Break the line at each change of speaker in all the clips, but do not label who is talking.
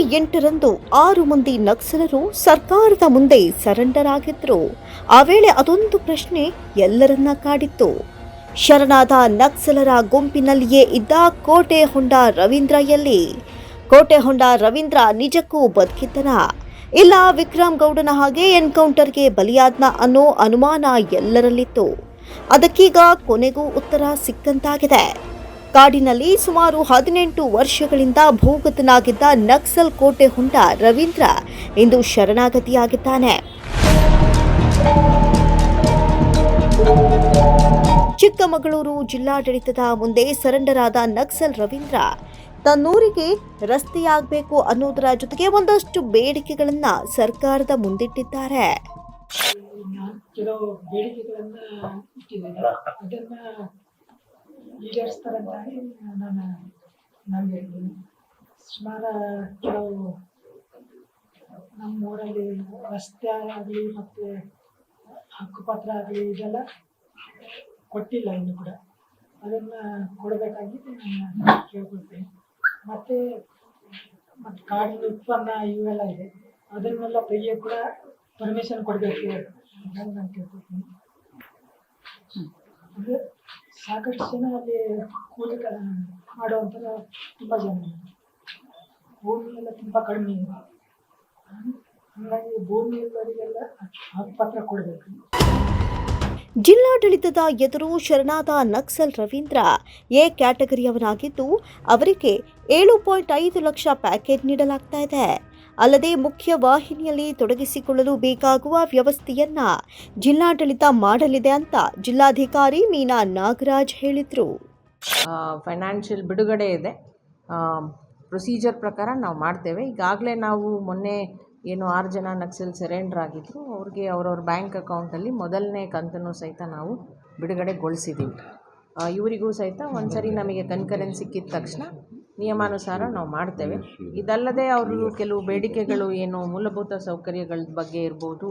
ಜನವರಿ ಎಂಟರಂದು ಆರು ಮಂದಿ ನಕ್ಸಲರು ಸರ್ಕಾರದ ಮುಂದೆ ಸರೆಂಡರ್ ಆಗಿದ್ರು ಆ ವೇಳೆ ಅದೊಂದು ಪ್ರಶ್ನೆ ಎಲ್ಲರನ್ನ ಕಾಡಿತ್ತು. ಶರಣಾದ ನಕ್ಸಲರ ಗುಂಪಿನಲ್ಲಿಯೇ ಇದ್ದ ಕೋಟೆ ಹೊಂಡ ರವೀಂದ್ರ ಎಲ್ಲಿ? ಕೋಟೆ ಹೊಂಡ ರವೀಂದ್ರ ನಿಜಕ್ಕೂ ಬದುಕಿದ್ದನ? ಇಲ್ಲ ವಿಕ್ರಮ್ ಗೌಡನ ಹಾಗೆ ಎನ್ಕೌಂಟರ್ಗೆ ಬಲಿಯಾದ್ನ ಅನ್ನೋ ಅನುಮಾನ ಎಲ್ಲರಲ್ಲಿತ್ತು. ಅದಕ್ಕೀಗ ಕೊನೆಗೂ ಉತ್ತರ ಸಿಕ್ಕಂತಾಗಿದೆ. ಕಾಡಿನಲ್ಲಿ ಸುಮಾರು ಹದಿನೆಂಟು ವರ್ಷಗಳಿಂದ ಭೂಗತನಾಗಿದ್ದ ನಕ್ಸಲ್ ಕೋಟೆ ಹುಂಡ ರವೀಂದ್ರ ಇಂದು ಶರಣಾಗತಿಯಾಗಿದ್ದಾನೆ. ಚಿಕ್ಕಮಗಳೂರು ಜಿಲ್ಲಾಡಳಿತದ ಮುಂದೆ ಸರೆಂಡರ್ ಆದ ನಕ್ಸಲ್ ರವೀಂದ್ರ ತನ್ನೂರಿಗೆ ರಸ್ತೆಯಾಗಬೇಕು ಅನ್ನೋದರ ಜೊತೆಗೆ ಒಂದಷ್ಟು ಬೇಡಿಕೆಗಳನ್ನ ಸರ್ಕಾರದ ಮುಂದಿಟ್ಟಿದ್ದಾರೆ.
ಕೆಲವು ಬೇಡಿಕೆಗಳನ್ನ ಇಟ್ಟಿದ್ದೇನೆ ಅದನ್ನ ಈಡೇರಿಸ್ತಾರಂತ ನಾನು ನಾನು ಹೇಳ್ತೀನಿ ಸುಮಾರು ಕೆಲವು ನಮ್ಮ ಊರಲ್ಲಿ ರಸ್ತೆ ಆಗಲಿ ಮತ್ತು ಹಕ್ಕುಪತ್ರ ಆಗಲಿ ಇದೆಲ್ಲ ಕೊಟ್ಟಿಲ್ಲ ಇನ್ನು ಕೂಡ ಅದನ್ನು ಕೊಡಬೇಕಾಗಿ ನಾನು ಕೇಳ್ಕೊಳ್ತೀನಿ ಮತ್ತು ಮತ್ತು ಕಾಡಿನ ಉತ್ಪನ್ನ ಇವೆಲ್ಲ ಇದೆ. ಅದನ್ನೆಲ್ಲ ತೆಗಿಯೋಕೆ ಕೂಡ ಪರ್ಮಿಷನ್ ಕೊಡಬೇಕು ಅಂತ ನಾನು ಕೇಳ್ಕೊಳ್ತೀನಿ. ಅಂದರೆ ಸಾಕಷ್ಟು ಜನ ಅಲ್ಲಿ ಕೂಲಿ ಮಾಡುವಂಥ ತುಂಬ ಜನ. ಭೂಮಿ ಎಲ್ಲ ತುಂಬ ಕಡಿಮೆ ಇದೆ. ಹಾಗಾಗಿ ಭೂಮಿ ಇದ್ದವರಿಗೆಲ್ಲ ಹಕ್ಕುಪತ್ರ ಕೊಡಬೇಕು.
ಜಿಲ್ಲಾಡಳಿತದ ಎದುರು ಶರಣಾದ ನಕ್ಸಲ್ ರವೀಂದ್ರ ಎ ಕ್ಯಾಟಗರಿಯವನಾಗಿದ್ದು, ಅವರಿಗೆ ಏಳು ಪಾಯಿಂಟ್ ಐದು ಲಕ್ಷ ಪ್ಯಾಕೇಜ್ ನೀಡಲಾಗ್ತಾ ಇದೆ. ಅಲ್ಲದೆ ಮುಖ್ಯ ವಾಹಿನಿಯಲ್ಲಿ ತೊಡಗಿಸಿಕೊಳ್ಳಲು ಬೇಕಾಗುವ ವ್ಯವಸ್ಥೆಯನ್ನ ಜಿಲ್ಲಾಡಳಿತ ಮಾಡಲಿದೆ ಅಂತ ಜಿಲ್ಲಾಧಿಕಾರಿ ಮೀನಾ ನಾಗರಾಜ್ ಹೇಳಿದ್ರು.
ಫೈನಾನ್ಷಿಯಲ್ ಬಿಡುಗಡೆ ಇದೆ. ಪ್ರೊಸೀಜರ್ ಪ್ರಕಾರ ನಾವು ಮಾಡ್ತೇವೆ. ಈಗಾಗಲೇ ನಾವು ಮೊನ್ನೆ ಏನು ಆರು ಜನ ನಕ್ಸಲ್ ಸೆರೆಂಡರ್ ಆಗಿದ್ದರು ಅವ್ರಿಗೆ ಅವರವ್ರ ಬ್ಯಾಂಕ್ ಅಕೌಂಟಲ್ಲಿ ಮೊದಲನೇ ಕಂತನ್ನು ಸಹಿತ ನಾವು ಬಿಡುಗಡೆಗೊಳಿಸಿದ್ದೀವಿ ಇವರಿಗೂ ಸಹಿತ ಒಂದು ಸರಿ ನಮಗೆ ಕನ್ಕರೆನ್ಸ್ ಸಿಕ್ಕಿದ ತಕ್ಷಣ ನಿಯಮಾನುಸಾರ ನಾವು ಮಾಡ್ತೇವೆ. ಇದಲ್ಲದೆ ಅವರು ಕೆಲವು ಬೇಡಿಕೆಗಳು ಏನು ಮೂಲಭೂತ ಸೌಕರ್ಯಗಳ ಬಗ್ಗೆ ಇರ್ಬೋದು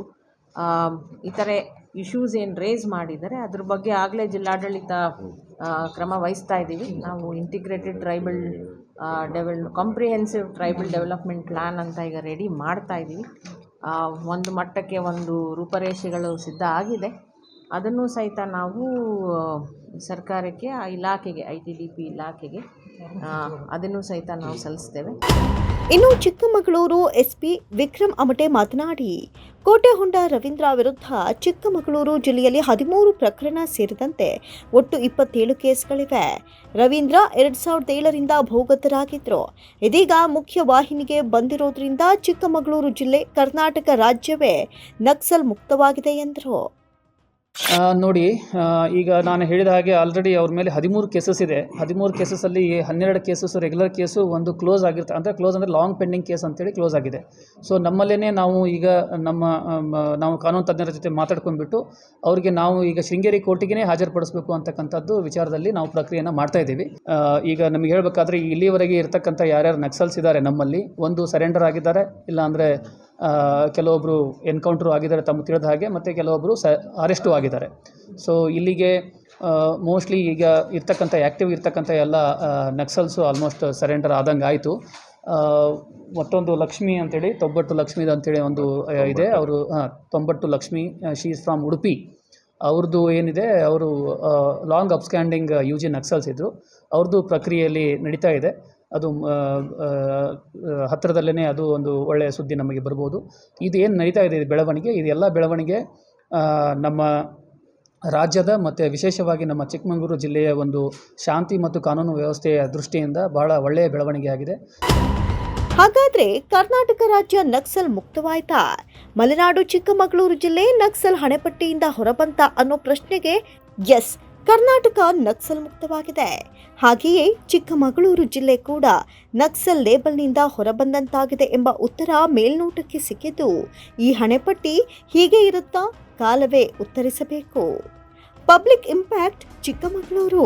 ಇತರೆ ಇಶ್ಯೂಸ್ ಏನು ರೇಸ್ ಮಾಡಿದರೆ ಅದ್ರ ಬಗ್ಗೆ ಆಗಲೇ ಜಿಲ್ಲಾಡಳಿತ ಕ್ರಮ ವಹಿಸ್ತಾ ಇದ್ದೀವಿ. ನಾವು ಇಂಟಿಗ್ರೇಟೆಡ್ ಟ್ರೈಬಲ್ ಡೆವಲ್ ಕಾಂಪ್ರಿಹೆನ್ಸಿವ್ ಟ್ರೈಬಲ್ ಡೆವಲಪ್ಮೆಂಟ್ ಪ್ಲ್ಯಾನ್ ಅಂತ ಈಗ ರೆಡಿ ಮಾಡ್ತಾ ಇದ್ದೀವಿ. ಒಂದು ಮಟ್ಟಕ್ಕೆ ಒಂದು ರೂಪರೇಷೆಗಳು ಸಿದ್ಧ ಆಗಿದೆ. ಅದನ್ನು ಸಹಿತ ನಾವು ಸರ್ಕಾರಕ್ಕೆ ಆ ಇಲಾಖೆಗೆ ಐ ಟಿ ಡಿ ಪಿ ಇಲಾಖೆಗೆ ಅದನ್ನು ಸಹಿತ ನಾವು ಸಲ್ಲಿಸ್ತೇವೆ.
ಇನ್ನು ಚಿಕ್ಕಮಗಳೂರು ಎಸ್ಪಿ ವಿಕ್ರಮ್ ಅಮಟೆ ಮಾತನಾಡಿ, ಕೋಟೆ ಹೊಂಡ ರವೀಂದ್ರ ವಿರುದ್ಧ ಚಿಕ್ಕಮಗಳೂರು ಜಿಲ್ಲೆಯಲ್ಲಿ ಹದಿಮೂರು ಪ್ರಕರಣ ಸೇರಿದಂತೆ ಒಟ್ಟು ಇಪ್ಪತ್ತೇಳು ಕೇಸ್ಗಳಿವೆ. ರವೀಂದ್ರ ಎರಡು ಸಾವಿರದ ಏಳರಿಂದ ಭೂಗತರಾಗಿದ್ದರು ಇದೀಗ ಮುಖ್ಯ ವಾಹಿನಿಗೆ ಬಂದಿರೋದ್ರಿಂದ ಚಿಕ್ಕಮಗಳೂರು ಜಿಲ್ಲೆ ಕರ್ನಾಟಕ ರಾಜ್ಯವೇ ನಕ್ಸಲ್ ಮುಕ್ತವಾಗಿದೆ ಎಂದರು.
ನೋಡಿ ಈಗ ನಾನು ಹೇಳಿದ ಹಾಗೆ ಆಲ್ರೆಡಿ ಅವ್ರ ಮೇಲೆ ಹದಿಮೂರು ಕೇಸಸ್ ಇದೆ. ಹದಿಮೂರು ಕೇಸಸಲ್ಲಿ ಹನ್ನೆರಡು ಕೇಸಸ್ ರೆಗ್ಯುಲರ್ ಕೇಸು ಒಂದು ಕ್ಲೋಸ್ ಆಗಿರುತ್ತೆ ಅಂದರೆ ಕ್ಲೋಸ್ ಅಂದರೆ ಲಾಂಗ್ ಪೆಂಡಿಂಗ್ ಕೇಸ್ ಅಂತೇಳಿ ಕ್ಲೋಸ್ ಆಗಿದೆ. ಸೊ ನಮ್ಮಲ್ಲೇ ನಾವು ಈಗ ನಮ್ಮ ನಾವು ಕಾನೂನು ತಜ್ಞರ ಜೊತೆ ಮಾತಾಡ್ಕೊಂಡ್ಬಿಟ್ಟು ಅವರಿಗೆ ನಾವು ಈಗ ಶೃಂಗೇರಿ ಕೋರ್ಟಿಗೆ ಹಾಜರುಪಡಿಸಬೇಕು ಅಂತಕ್ಕಂಥದ್ದು ವಿಚಾರದಲ್ಲಿ ನಾವು ಪ್ರಕ್ರಿಯೆಯನ್ನು ಮಾಡ್ತಾ ಇದ್ದೀವಿ. ಈಗ ನಮಗೆ ಹೇಳಬೇಕಾದ್ರೆ ಇಲ್ಲಿವರೆಗೆ ಇರತಕ್ಕಂಥ ಯಾರ್ಯಾರು ನಕ್ಸಲ್ಸ್ ಇದ್ದಾರೆ ನಮ್ಮಲ್ಲಿ, ಒಂದು ಸರೆಂಡರ್ ಆಗಿದ್ದಾರೆ ಇಲ್ಲ ಅಂದರೆ ಕೆಲವೊಬ್ಬರು ಎನ್ಕೌಂಟ್ರು ಆಗಿದ್ದಾರೆ ತಮ್ಮ ತಿಳಿದ ಹಾಗೆ ಮತ್ತು ಕೆಲವೊಬ್ಬರು ಸ ಅರೆಸ್ಟು ಆಗಿದ್ದಾರೆ. ಸೊ ಇಲ್ಲಿಗೆ ಮೋಸ್ಟ್ಲಿ ಈಗ ಇರ್ತಕ್ಕಂಥ ಆ್ಯಕ್ಟಿವ್ ಇರ್ತಕ್ಕಂಥ ಎಲ್ಲ ನಕ್ಸಲ್ಸು ಆಲ್ಮೋಸ್ಟ್ ಸರೆಂಡರ್ ಆದಂಗೆ ಆಯಿತು. ಮತ್ತೊಂದು ಲಕ್ಷ್ಮಿ ಅಂತೇಳಿ ತೊಂಬಟ್ಟು ಲಕ್ಷ್ಮಿ ಅಂತೇಳಿ ಒಂದು ಇದೆ. ಅವರು Tombattu Lakshmi she is from Udupi. ಅವ್ರದ್ದು ಏನಿದೆ ಅವರು long upstanding U G Naxals ಇದ್ದರು ಅವ್ರದ್ದು ಪ್ರಕ್ರಿಯೆಯಲ್ಲಿ ನಡೀತಾ ಇದೆ. ಅದು ಹತ್ತಿರದಲ್ಲೇ ಅದು ಒಂದು ಒಳ್ಳೆಯ ಸುದ್ದಿ ನಮಗೆ ಬರ್ಬೋದು. ಇದು ಏನು ನಡೀತಾ ಇದೆ ಬೆಳವಣಿಗೆ? ಇದೆಲ್ಲ ಬೆಳವಣಿಗೆ ನಮ್ಮ ರಾಜ್ಯದ ಮತ್ತು ವಿಶೇಷವಾಗಿ ನಮ್ಮ ಚಿಕ್ಕಮಗಳೂರು ಜಿಲ್ಲೆಯ ಒಂದು ಶಾಂತಿ ಮತ್ತು ಕಾನೂನು ವ್ಯವಸ್ಥೆಯ ದೃಷ್ಟಿಯಿಂದ ಬಹಳ ಒಳ್ಳೆಯ ಬೆಳವಣಿಗೆ ಆಗಿದೆ.
ಹಾಗಾದ್ರೆ ಕರ್ನಾಟಕ ರಾಜ್ಯ ನಕ್ಸಲ್ ಮುಕ್ತವಾಯ್ತಾ? ಮಲೆನಾಡು ಚಿಕ್ಕಮಗಳೂರು ಜಿಲ್ಲೆ ನಕ್ಸಲ್ ಹಣೆಪಟ್ಟಿಯಿಂದ ಹೊರಬಂತ ಅನ್ನೋ ಪ್ರಶ್ನೆಗೆ ಎಸ್ ಕರ್ನಾಟಕ ನಕ್ಸಲ್ ಮುಕ್ತವಾಗಿದೆ. ಹಾಗೆಯೇ ಚಿಕ್ಕಮಗಳೂರು ಜಿಲ್ಲೆ ಕೂಡ ನಕ್ಸಲ್ ಲೇಬಲ್ನಿಂದ ಹೊರಬಂದಂತಾಗಿದೆ ಎಂಬ ಉತ್ತರ ಮೇಲ್ನೋಟಕ್ಕೆ ಸಿಕ್ಕಿದ್ದು, ಈ ಹಣೆಪಟ್ಟಿ ಹೀಗೆ ಇರುತ್ತಾ ಕಾಲವೇ ಉತ್ತರಿಸಬೇಕು. Public impact Chikkamagaluru.